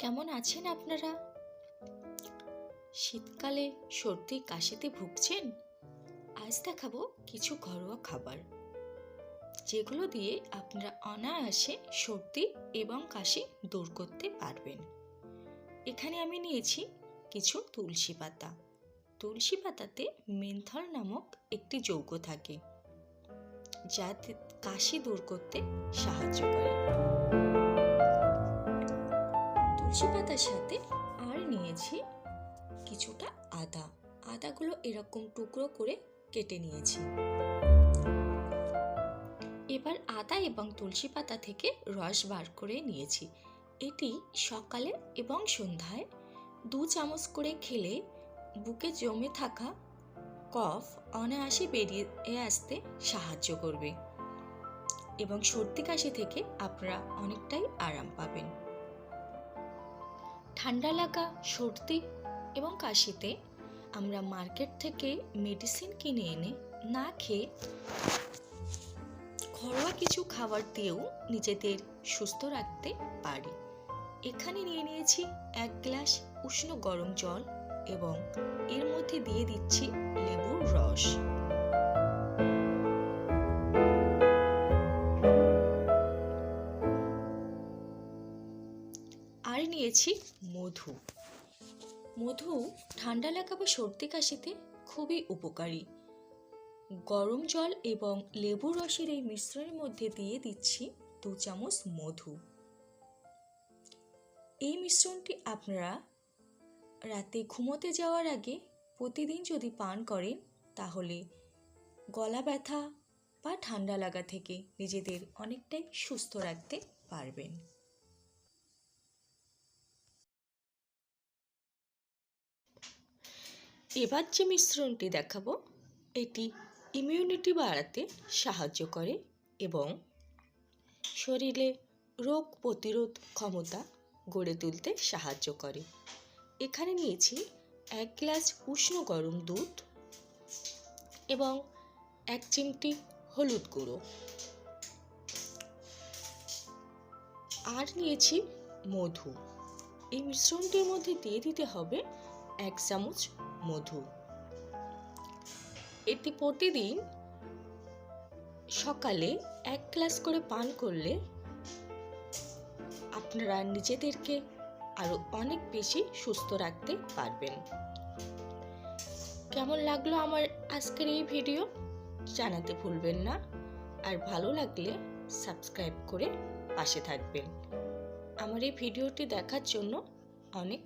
কেমন আছেন আপনারা? শীতকালে সর্দি কাশিতে ভুগছেন? আজ দেখাবো কিছু ঘরোয়া খাবার, যেগুলো দিয়ে আপনারা অনায়াসে সর্দি এবং কাশি দূর করতে পারবেন। এখানে আমি নিয়েছি কিছু তুলসী পাতা। তুলসী পাতাতে মেন্থল নামক একটি যৌগ থাকে, যা তে- কাশি দূর করতে সাহায্য করে। তুলসী পাতার সাথে আর নিয়েছি কিছুটা আদা। আদাগুলো এরকম টুকরো করে কেটে নিয়েছি। এবার আদা এবং তুলসী পাতা থেকে রস বার করে নিয়েছি। এটি সকালে এবং সন্ধ্যায় দু চামচ করে খেলে বুকে জমে থাকা কফ অনায়াসে বেরিয়ে আসতে সাহায্য করবে এবং সর্দি কাশি থেকে আপনারা অনেকটাই আরাম পাবেন। ঠান্ডা লাগা, সর্দি এবং কাশিতে আমরা মার্কেট থেকে মেডিসিন কিনে এনে না খেয়ে ঘরোয়া কিছু খাবার দিয়েও নিজেদের সুস্থ রাখতে পারি। এখানে নিয়ে নিয়েছি এক গ্লাস উষ্ণ গরম জল এবং এর মধ্যে দিয়ে দিচ্ছি লেবুর রস। নিয়েছি মধু। মধু ঠান্ডা লাগা বা সর্দি কাশিতে খুবই উপকারী। গরম জল এবং লেবু রসের এই মিশ্রণের মধ্যে দিয়ে দিচ্ছি দু চামচ মধু। এই মিশ্রণটি আপনারা রাতে ঘুমোতে যাওয়ার আগে প্রতিদিন যদি পান করেন, তাহলে গলা ব্যথা বা ঠান্ডা লাগা থেকে নিজেদের অনেকটাই সুস্থ রাখতে পারবেন। এবার যে মিশ্রণটি দেখাবো, এটি ইমিউনিটি বাড়াতে সাহায্য করে এবং শরীরে রোগ প্রতিরোধ ক্ষমতা গড়ে তুলতে সাহায্য করে। এখানে নিয়েছি এক গ্লাস উষ্ণ গরম দুধ এবং এক চিমটি হলুদ গুঁড়ো। আর নিয়েছি মধু। এই মিশ্রণটির মধ্যে দিয়ে দিতে হবে এক চামচ মধু। এটি প্রতিদিন সকালে এক গ্লাস করে পান করলে আপনারা নিজেদেরকে আরও অনেক বেশি সুস্থ রাখতে পারবেন। কেমন লাগল আমার আজকের এই ভিডিও? জানাতে ভুলবেন না। আর ভালো লাগলে সাবস্ক্রাইব করে পাশে থাকবেন। আমার এই ভিডিওটি দেখার জন্য অনেক